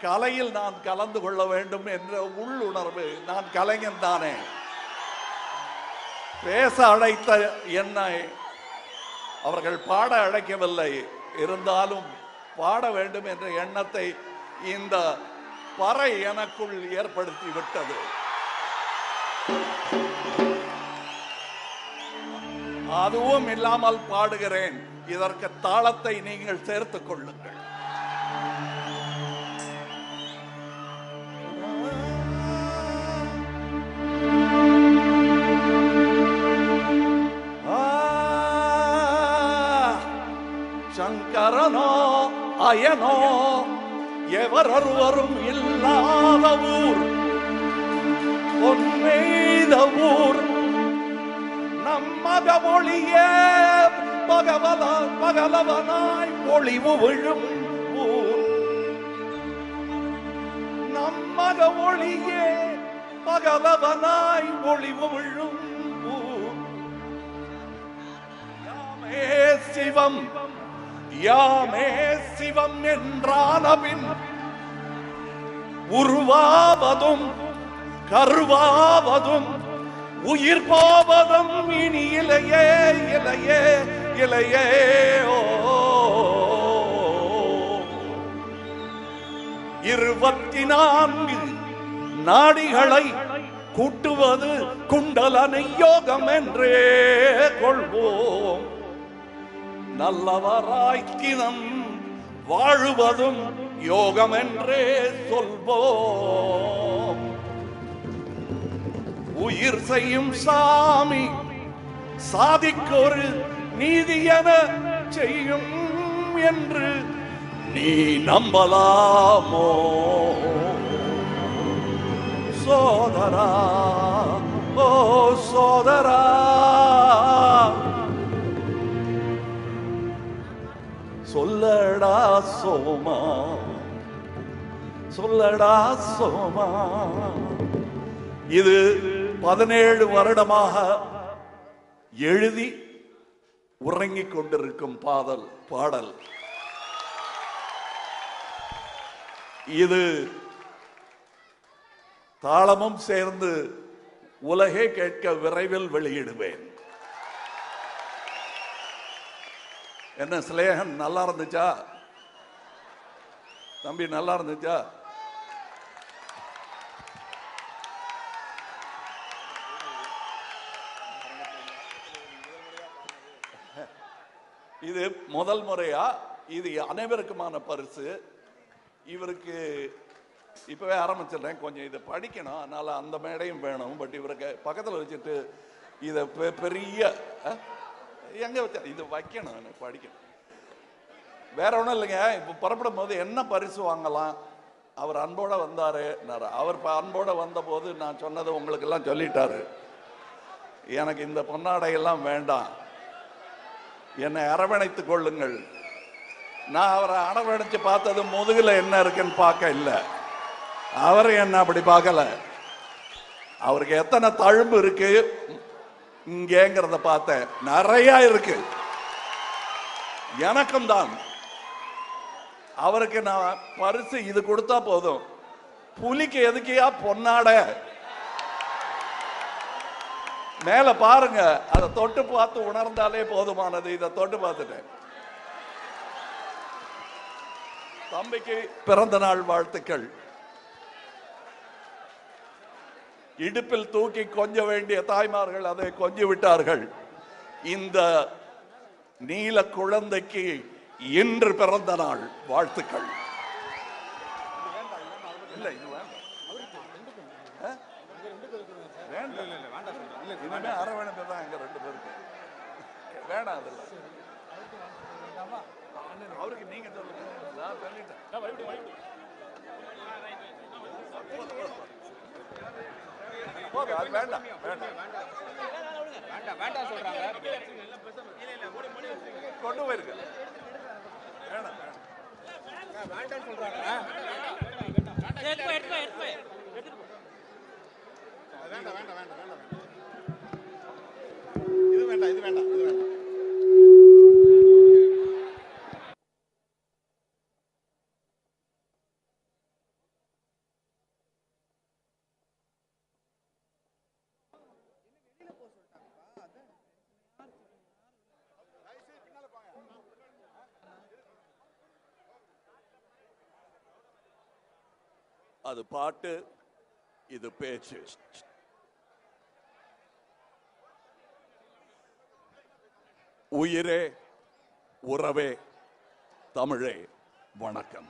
கலையில் நான் கலந்து கொள்ள வேண்டும் என்ற உள்ளுணர்வு நான் கலைஞன் தானே. பேச அழைத்த என்னை அவர்கள் பாட அழைக்கவில்லை. இருந்தாலும் பாட வேண்டும் என்ற எண்ணத்தை இந்த பறை எனக்குள் ஏற்படுத்தி விட்டது. அதுவும் இல்லாமல் பாடுகிறேன். இதற்கு தாளத்தை நீங்கள் சேர்த்துக் கொள்ளுங்கள். சங்கரனோ அயனோ எவரொருவரும் இல்லாத ஊர். பொன்மெய்த ஊர். நம்மக ஒளியே பகவல பகலவனாய் பொழிவு விழும் ஊர். நம்மக ஒளியே பகலவனாய் ஒளிவு விழும் ஊர். யாமே சிவம் யாமே சிவம் என்றானபின் உருவாவதும் கருவாவதும் உயிர் போவதும் இனி இலையே இலையே இலையே ஓ. இருபத்தி நான்கு நாடிகளை கூட்டுவது குண்டலனை யோகம் என்றே கொள்வோம். நல்லவராய் தினம் வாழுவதும் யோகம் என்றே சொல்வோம். உயிர் செய்யும் சாமி சாதிக்கொரு நீதி என செய்யும் என்று நீ நம்பலாமோ? சோதரா ஓ சோதரா. சோமா. சொல்லடா சோமா. இது பதினேழு வருடமாக எழுதி உறங்கிக் கொண்டிருக்கும் பாதல் பாடல். இது தாளமும் சேர்ந்து உலகே கேட்க விரைவில் வெளியிடுவேன். என்ன சிலேகன் நல்லா இருந்துச்சா? தம்பி நல்லா இருந்துச்சா? இது முதல் முறையா? இது அனைவருக்குமான பரிசு. இவருக்கு இப்பவே ஆரம்பிச்சிடுறேன். கொஞ்சம் இதை படிக்கணும். அதனால அந்த மேடையும் வேணும். பட் இவருக்கு பக்கத்தில் வச்சுட்டு இதை பெ- பெரிய எங்கே எங்க வச்ச இது வைக்கணும். எனக்கு படிக்கணும். வேற ஒன்றும் இல்லைங்க. இப்போ புறப்படும் போது என்ன பரிசு வாங்கலாம்? அவர் அன்போடு வந்தார். அவர் இப்போ அன்போடு வந்தபோது நான் சொன்னதை உங்களுக்கெல்லாம் சொல்லிட்டாரு. எனக்கு இந்த பொன்னாடையெல்லாம் வேண்டாம். என்னை அரவணைத்துக் கொள்ளுங்கள். நான் அவரை அரவணைச்சு பார்த்தது முதுகில் என்ன இருக்குன்னு பார்க்க இல்லை. அவர் என்ன அப்படி பார்க்கல. அவருக்கு எத்தனை தழும்பு இருக்கு? இங்கேங்கிறத பார்த்தேன். நிறைய இருக்கு. எனக்கும் தான். அவருக்கு நான் பரிசு இது கொடுத்தா போதும். புலிக்கு எதுக்கியா பொன்னாட? மேல பாருங்க அதை தொட்டு பார்த்து உணர்ந்தாலே போதுமானது. இதை தொட்டு பார்த்துட்டேன். தம்பிக்கு பிறந்த நாள் வாழ்த்துக்கள். இடுப்பில் தூக்கி கொஞ்ச வேண்டிய தாய்மார்கள் அதை கொஞ்சி விட்டார்கள். இந்த நீல குழந்தைக்கு இன்று பிறந்த நாள். வாழ்த்துக்கள். இல்ல இது வேண்டாம். அவருக்கு நீங்க வேண்டாம். வேண்டாம். வேண்டாம் வேண்டாம் சொல்றாங்க. கொண்டு போயிருக்க வேண்டாம் வேண்டாம் இது வேண்டாம். இது வேண்டாம் இது வேண்டாம். அது பாட்டு இது பேச்சு. உயிரே உறவே தமிழே வணக்கம்.